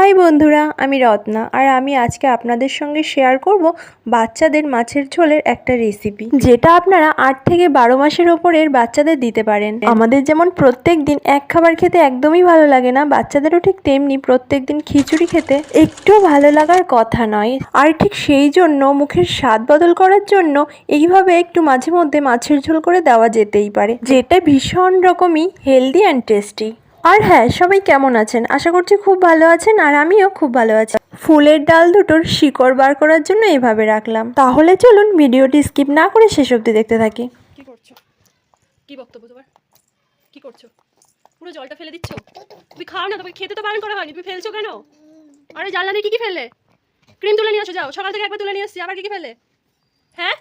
High বন্ধুরা, আমি রত্না আর আমি আজকে আপনাদের সঙ্গে শেয়ার করব বাচ্চাদের মাছের ঝোলের একটা রেসিপি যেটা আপনারা আট থেকে বারো মাসের ওপরের বাচ্চাদের দিতে পারেন। আমাদের যেমন প্রত্যেক দিন এক খাবার খেতে একদমই ভালো লাগে না, বাচ্চাদেরও ঠিক তেমনি প্রত্যেক দিন খিচুড়ি খেতে একটু ভালো লাগার কথা নয়। আর ঠিক সেই জন্য মুখের স্বাদ বদল করার জন্য এইভাবে একটু মাঝে মধ্যে মাছের ঝোল করে দেওয়া যেতেই পারে, যেটা ভীষণ রকমই হেলদি অ্যান্ড টেস্টি আর হ্যাঁ সবাই কেমন আছেন? আশা করছি খুব ভালো আছেন আর আমিও খুব ভালো আছি। ফুলের ডাল দুটোর শিকড় বার করার জন্য এভাবে রাখলাম। তাহলে চলুন ভিডিওটি স্কিপ না করে শেষ অবধি দেখতে থাকি। কি করছ? কি বক্তব্য তোমার? কি করছ? পুরো জলটা ফেলে দিচ্ছ? তুমি খাও না, তোমাকে খেতে তো বারণ করা হয়নি। তুমি ফেলছো কেন? আরে জানলা দিয়ে কি কি ফেললে ক্রিম তুলে নিয়ে আসো, যাও। সকাল থেকে একবার তুলে নিয়ে আসছি আবার কি কি ফেলে? হ্যাঁ?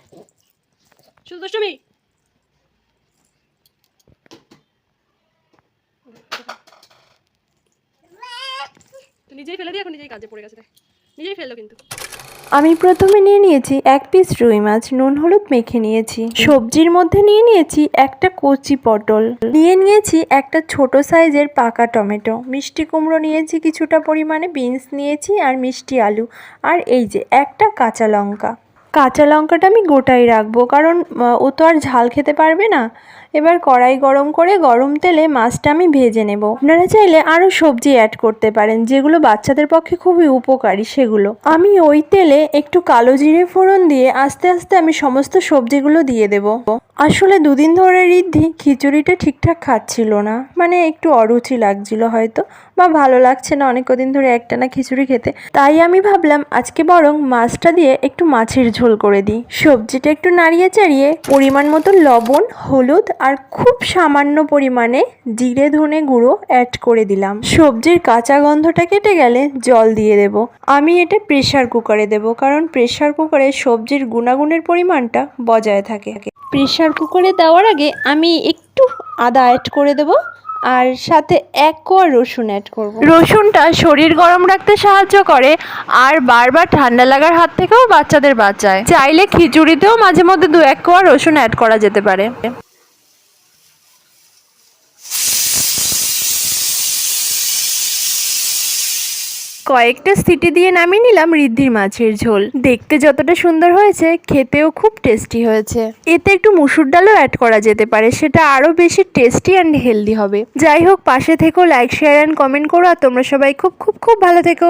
শুধু দুষ্টুমি? নিজেই ফেলে এখন নিজেই কাজে পড়ে গেছে নিজেই ফেলল কিন্তু। আমি প্রথমে নিয়ে নিয়েছি এক পিস রুই মাছ, নুন, হলুদ মেখে নিয়েছি। সবজির মধ্যে নিয়ে নিয়েছি একটা কচি পটল। নিয়ে নিয়েছি একটা ছোট সাইজের পাকা টমেটো। মিষ্টি কুমড়ো নিয়েছি কিছুটা পরিমাণে, বিনস নিয়েছি আর মিষ্টি আলু। আর এই যে একটা কাঁচা লঙ্কা। কাঁচা লঙ্কাটা আমি গোটাই রাখব। কারণ ও তো আর ঝাল খেতে পারবে না। এবার কড়াই গরম করে গরম তেলে মাছটা আমি ভেজে নেব। আপনারা চাইলে আরও সবজি অ্যাড করতে পারেন, যেগুলো বাচ্চাদের পক্ষে খুবই উপকারী সেগুলো। আমি ওই তেলে একটু কালো জিরে ফোড়ন দিয়ে আস্তে আস্তে আমি সমস্ত সবজিগুলো দিয়ে দেব। আসলে দুদিন ধরে রিদ্ধি খিচুড়িটা ঠিকঠাক খাচ্ছিল না। মানে একটু অরুচি লাগছিল হয়তো। বা ভালো লাগছে না অনেক কদিন ধরে একটানা খিচুড়ি খেতে। তাই আমি ভাবলাম আজকে বরং মাছটা দিয়ে একটু মাছের ঝোল করে দিই। সবজিটা একটু নাড়িয়ে চাড়িয়ে পরিমাণ মতো লবণ, হলুদ আর খুব সামান্য পরিমাণে জিরে ধনে গুঁড়ো অ্যাড করে দিলাম। সবজির কাঁচা গন্ধটা কেটে গেলে জল দিয়ে দেব। আমি এটা প্রেশার কুকারে দেব কারণ প্রেশার কুকারে সবজির গুণাগুণের পরিমাণটা বজায় থাকে। প্রেশার কুকারে দেওয়ার আগে আমি একটু আদা অ্যাড করে দেব। আর সাথে এক কোয়া রসুন অ্যাড করব রসুনটা শরীর গরম রাখতে সাহায্য করে, আর বারবার ঠান্ডা লাগার হাত থেকেও বাচ্চাদের বাঁচায়। চাইলে খিচুড়িতেও মাঝে মধ্যে দু এক কোয়া রসুন অ্যাড করা যেতে পারে। কয়েকটা সিটি দিয়ে নামিয়ে নিলাম রিদ্ধির মাছের ঝোল। দেখতে যতটা সুন্দর হয়েছে, খেতেও খুব টেস্টি হয়েছে। এতে একটু মুসুর ডালও অ্যাড করা যেতে পারে, সেটা আরও বেশি টেস্টি অ্যান্ড হেলদি হবে। যাই হোক, পাশে থেকেও লাইক শেয়ার অ্যান্ড কমেন্ট করো, আর তোমরা সবাই খুব খুব খুব ভালো থেকো।